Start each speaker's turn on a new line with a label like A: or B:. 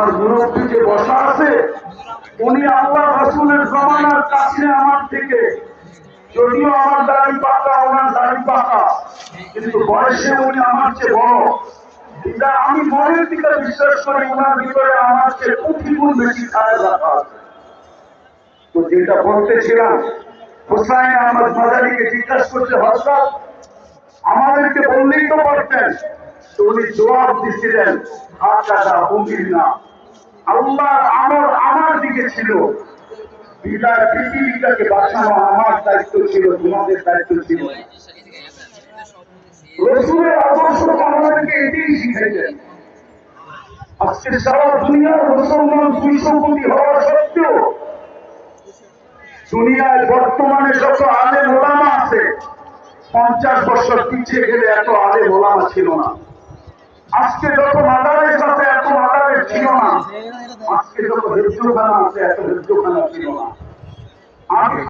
A: আমার মুরব্বী যে বসা আছে, উনি আল্লাহ রসুলের জমানার কাছে আমার থেকে, যদিও আমার দাড়ি পাকা, ওনার দাড়ি পাকা, কিন্তু বয়সে উনি আমার চেয়ে বড়। আমি মনের দিকে বিশ্বাস করি ওনার ভিতরে আমার চেয়ে গুণ বেশি খায় রাখা তো যেটা বলতেছিলাম হোসাইন আহমদ মাদারিকে জিজ্ঞাসা করতে হঠাৎ আমাদেরকে বললেই তো পারতেন। উনি জবাব দিচ্ছিলেন হাত কাটা হুমকির না। আল্লাহর আমর আমার দিকে ছিল। পৃথিবীটাকে বাঁচানো আমার দায়িত্ব ছিল, তোমাদের দায়িত্ব ছিল। রসুলের আদর্শ আমাদেরকে এটাই আজকে সারা দুনিয়ার মুসলমান দুইশো কোটি হওয়া সত্ত্বেও দুনিয়ায় বর্তমানে যত আলেম ওলামা আছে, পঞ্চাশ বছর পিছিয়ে গেলে এত আলে ওলামা ছিল না। আজকে যত মাদারের আছে এত মাদারের ছিল না। আজকে যত হেদ্রখানা আছে এত হেদ্রখানা ছিল